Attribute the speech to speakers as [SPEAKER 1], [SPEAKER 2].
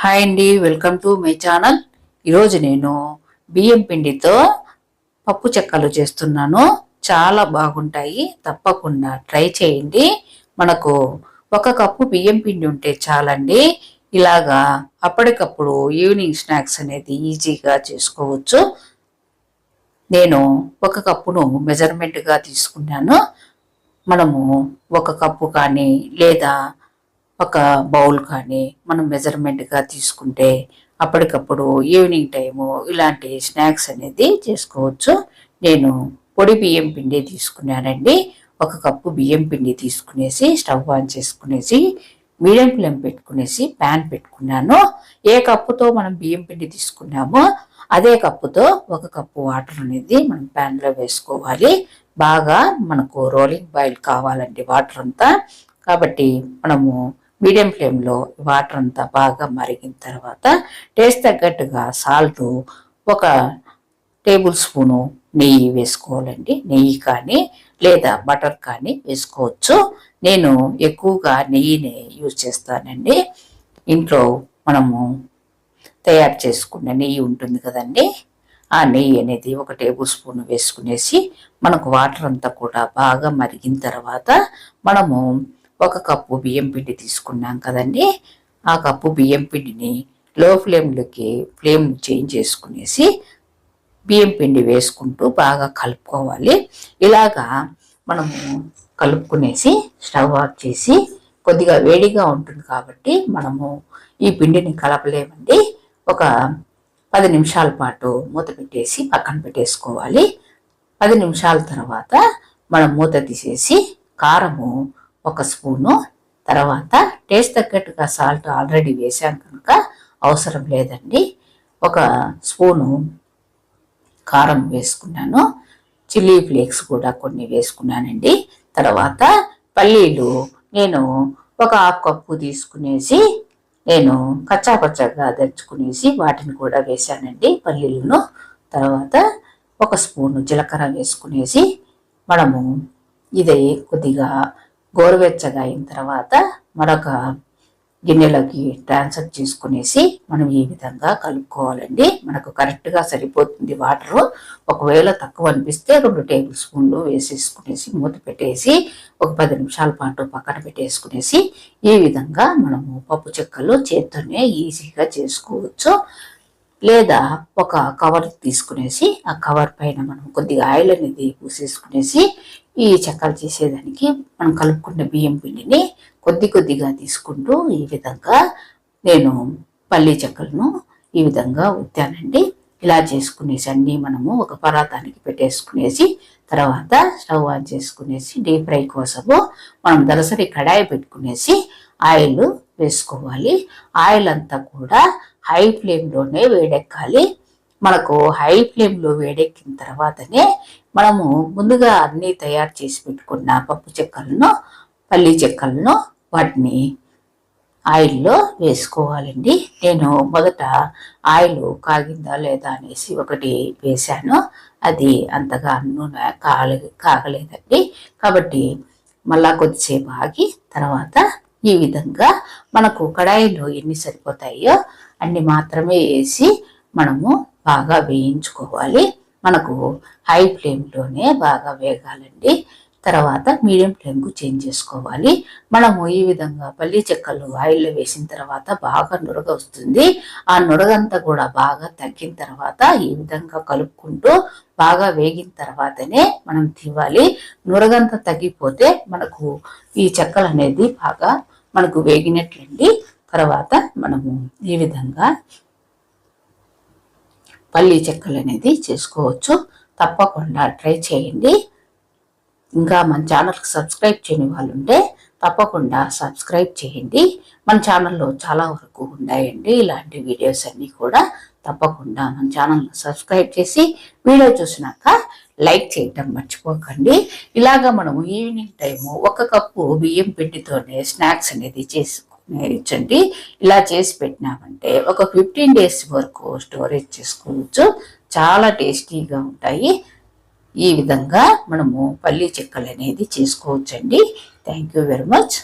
[SPEAKER 1] Hi అండి welcome to my channel. ఈరోజు నేను బియ్యం పిండితో పప్పు చెక్కలు చేస్తున్నాను. చాలా బాగుంటాయి తప్పకుండా ట్రై చేయండి. మనకు ఒక కప్పు బియ్యం పిండి ఉంటే చాలండి. ఇలాగా అప్పటికప్పుడు ఈవినింగ్ స్నాక్స్ అనేది ఈజీగా చేసుకోవచ్చు. నేను ఒక కప్పును మెజర్మెంట్గా తీసుకున్నాను. మనము ఒక కప్పు కానీ లేదా ఒక బౌల్ కానీ మనం మెజర్మెంట్గా తీసుకుంటే అప్పటికప్పుడు ఈవినింగ్ టైము ఇలాంటి స్నాక్స్ అనేది చేసుకోవచ్చు. నేను పొడి బియ్యం పిండి తీసుకున్నానండి. ఒక కప్పు బియ్యం పిండి తీసుకునేసి స్టవ్ ఆన్ చేసుకునేసి మీడియం ఫ్లేమ్ పెట్టుకునేసి ప్యాన్ పెట్టుకున్నాను. ఏ కప్పుతో మనం బియ్యం పిండి తీసుకున్నామో అదే కప్పుతో ఒక కప్పు వాటర్ అనేది మనం ప్యాన్లో వేసుకోవాలి. బాగా మనకు రోలింగ్ బాయిల్ కావాలండి వాటర్ అంతా. కాబట్టి మనము మీడియం ఫ్లేమ్లో వాటర్ అంతా బాగా మరిగిన తర్వాత టేస్ట్ తగ్గట్టుగా సాల్ట్ ఒక టేబుల్ స్పూను నెయ్యి వేసుకోవాలండి. నెయ్యి కానీ లేదా బటర్ కానీ వేసుకోవచ్చు. నేను ఎక్కువగా నెయ్యిని యూజ్ చేస్తానండి. ఇంట్లో మనము తయారు చేసుకున్న నెయ్యి ఉంటుంది కదండి ఆ నెయ్యి అనేది ఒక టేబుల్ స్పూన్ వేసుకునేసి మనకు వాటర్ అంతా కూడా బాగా మరిగిన తర్వాత మనము ఒక కప్పు బియ్యం పిండి తీసుకున్నాం కదండి. ఆ కప్పు బియ్యం పిండిని లో ఫ్లేమ్లోకి ఫ్లేమ్ చేంజ్ చేసుకునేసి బియ్యం పిండి వేసుకుంటూ బాగా కలుపుకోవాలి. ఇలాగా మనము కలుపుకునేసి స్టవ్ ఆఫ్ చేసి కొద్దిగా వేడిగా ఉంటుంది కాబట్టి మనము ఈ పిండిని కలపలేమండి. ఒక పది నిమిషాల పాటు మూత పెట్టేసి పక్కన పెట్టేసుకోవాలి. పది నిమిషాల తర్వాత మనం మూత తీసేసి కారము ఒక స్పూను. తర్వాత టేస్ట్ తగ్గట్టుగా సాల్ట్ ఆల్రెడీ వేసాను కనుక అవసరం లేదండి. ఒక స్పూను కారం వేసుకున్నాను. చిల్లీ ఫ్లేక్స్ కూడా కొన్ని వేసుకున్నానండి. తర్వాత పల్లీలు నేను ఒక హాఫ్ కప్పు తీసుకునేసి నేను కచ్చా పచ్చగా దంచుకునేసి వాటిని కూడా వేసానండి పల్లీలను. తర్వాత ఒక స్పూను జీలకర్ర వేసుకునేసి మనము ఇది కొద్దిగా గోరువెచ్చగా అయిన తర్వాత మరొక గిన్నెలోకి ట్రాన్స్ఫర్ చేసుకునేసి మనం ఈ విధంగా కలుపుకోవాలండి. మనకు కరెక్ట్గా సరిపోతుంది వాటరు. ఒకవేళ తక్కువ అనిపిస్తే రెండు టేబుల్ స్పూన్లు వేసేసుకునేసి మూత పెట్టేసి ఒక పది నిమిషాల పాటు పక్కన పెట్టేసుకునేసి ఈ విధంగా మనము పప్పు చెక్కలు చేత్తోనే ఈజీగా చేసుకోవచ్చు. లేదా ఒక కవర్ తీసుకునేసి ఆ కవర్ పైన మనం కొద్దిగా ఆయిల్ అనేది పూసేసుకునేసి ఈ చెక్కలు చేసేదానికి మనం కలుపుకున్న బియ్యం పిండిని కొద్ది కొద్దిగా తీసుకుంటూ ఈ విధంగా నేను పల్లి చెక్కలను ఈ విధంగా ఉత్తానండి. ఇలా చేసుకునేసి అన్నీ మనము ఒక పరాతానికి పెట్టేసుకునేసి తర్వాత స్టవ్ ఆన్ చేసుకునేసి డీప్ ఫ్రై కోసము మనం దలసరి కడాయి పెట్టుకునేసి ఆయిల్ వేసుకోవాలి. ఆయిల్ అంతా కూడా హై ఫ్లేమ్లోనే వేడెక్కాలి. మనకు హై ఫ్లేమ్లో వేడెక్కిన తర్వాతనే మనము ముందుగా అన్నీ తయారు చేసి పెట్టుకున్న పప్పు చెక్కలను పల్లి చెక్కలను వాటిని ఆయిల్లో వేసుకోవాలండి. నేను మొదట ఆయిల్ కాగిందా లేదా అనేసి ఒకటి వేశాను. అది అంతగా నూనె కాగలే కాగలేదండి. కాబట్టి మళ్ళా కొద్దిసేపు ఆగి తర్వాత ఈ విధంగా మనకు కడాయిలో ఎన్ని సరిపోతాయో అన్ని మాత్రమే వేసి మనము బాగా వేయించుకోవాలి. మనకు హై ఫ్లేమ్లోనే బాగా వేగాలండి. తర్వాత మీడియం ఫ్లేమ్కు చేంజ్ చేసుకోవాలి. మనము ఈ విధంగా పల్లి చెక్కలు ఆయిల్లో వేసిన తర్వాత బాగా నురగ వస్తుంది. ఆ నురగంతా కూడా బాగా తగ్గిన తర్వాత ఈ విధంగా కలుపుకుంటూ బాగా వేగిన తర్వాతనే మనం తివ్వాలి నురగంతా తగ్గిపోతే మనకు ఈ చెక్కలు అనేది బాగా మనకు వేగినట్లండి. తర్వాత మనము ఈ విధంగా పల్లీ చెక్కలు అనేది చేసుకోవచ్చు. తప్పకుండా ట్రై చేయండి. ఇంకా మన ఛానల్కి సబ్స్క్రైబ్ చేయని వాళ్ళు ఉంటే తప్పకుండా సబ్స్క్రైబ్ చేయండి. మన ఛానల్లో చాలా వరకు ఉన్నాయండి ఇలాంటి వీడియోస్ అన్నీ కూడా. తప్పకుండా మన ఛానల్ని సబ్స్క్రైబ్ చేసి వీడియో చూసినాక లైక్ చేయటం మర్చిపోకండి. ఇలాగ మనము ఈవినింగ్ టైము ఒక కప్పు బియ్యం పిండితోనే స్నాక్స్ అనేది చేసుకుని ఇలా చేసి పెట్టినామంటే ఒక ఫిఫ్టీన్ డేస్ వరకు స్టోరేజ్ చేసుకోవచ్చు. చాలా టేస్టీగా ఉంటాయి. ఈ విధంగా మనము పల్లీ చెక్కలు అనేది చేసుకోవచ్చండి. Thank you very much